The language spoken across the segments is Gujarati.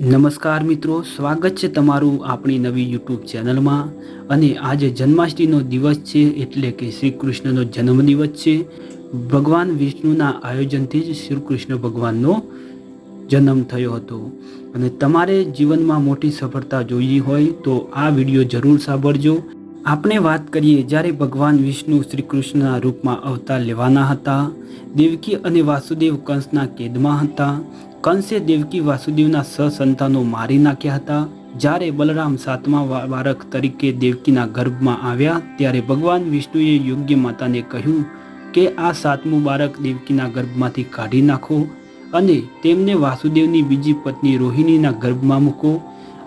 નમસ્કાર મિત્રો, સ્વાગત છે તમારું આપણી નવી યુટ્યુબ ચેનલમાં. અને આજે જન્માષ્ટમીનો દિવસ છે એટલે કે શ્રી કૃષ્ણનો જન્મદિવસ છે. ભગવાન વિષ્ણુના આયોજનથી જ શ્રી કૃષ્ણ ભગવાનનો જન્મ થયો હતો. અને તમારે જીવનમાં મોટી સફળતા જોઈ હોય તો આ વીડિયો જરૂર સાંભળજો. આપણે વાત કરીએ, જ્યારે ભગવાન વિષ્ણુ શ્રી કૃષ્ણના રૂપમાં અવતાર લેવાના હતા, દેવકી અને વાસુદેવ કંસના કેદમાં હતા. કંસે દેવકી વાસુદેવના સસંતાનો મારી નાખ્યા હતા. જ્યારે બલરામ સાતમા બાળક તરીકે દેવકીના ગર્ભમાં આવ્યા, ત્યારે ભગવાન વિષ્ણુએ યોગ્ય માતાને કહ્યું કે, આ સાતમું બાળક દેવકીના ગર્ભમાંથી કાઢી નાખો અને તેમને વાસુદેવની બીજી પત્ની રોહિણીના ગર્ભમાં મૂકો.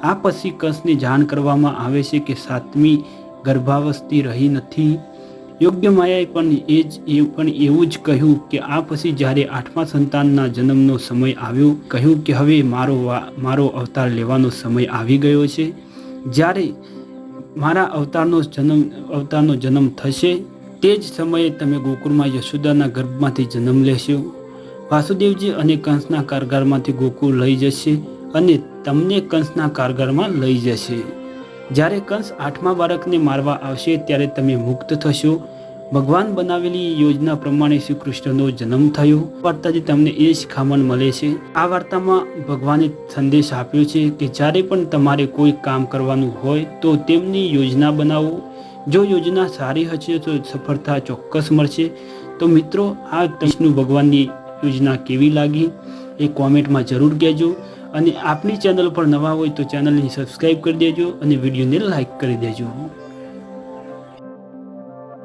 આ પછી કંસને જાણ કરવામાં આવે છે કે સાતમી ગર્ભાવસ્થી રહી નથી. યોગ્ય માયાએ પણ એ જ, એ પણ એવું જ કહ્યું કે આ પછી જ્યારે આઠમા સંતાનના જન્મનો સમય આવ્યો, કહ્યું કે હવે મારો મારો અવતાર લેવાનો સમય આવી ગયો છે. જ્યારે મારા અવતારનો જન્મ અવતારનો જન્મ થશે, તે જ સમયે તમે ગોકુળમાં યશોદાના ગર્ભમાંથી જન્મ લેશો. વાસુદેવજી અને કંસના કારગારમાંથી ગોકુળ લઈ જશે અને તમને કંસના કારગારમાં લઈ જશે. જ્યારે કંસ આઠમા બાળકને મારવા આવશે ત્યારે તમે મુક્ત થશો. ભગવાન બનાવેલી યોજના પ્રમાણે શ્રી કૃષ્ણનો જન્મ થયો. વાર્તાથી તમને એ શિખામણ મળે છે. આ વાર્તામાં ભગવાને સંદેશ આપ્યો છે કે જ્યારે પણ તમારે કોઈ કામ કરવાનું હોય તો તેમની યોજના બનાવો. જો યોજના સારી હશે તો સફળતા ચોક્કસ મળશે. તો મિત્રો, આ કૃષ્ણ ભગવાનની યોજના કેવી લાગી? એ કોમેન્ટમાં જરૂર કહેજો. અને આપણી ચેનલ પર નવા હોય તો ચેનલને સબસ્ક્રાઈબ કરી દેજો અને વિડીયોને લાઈક કરી દેજો.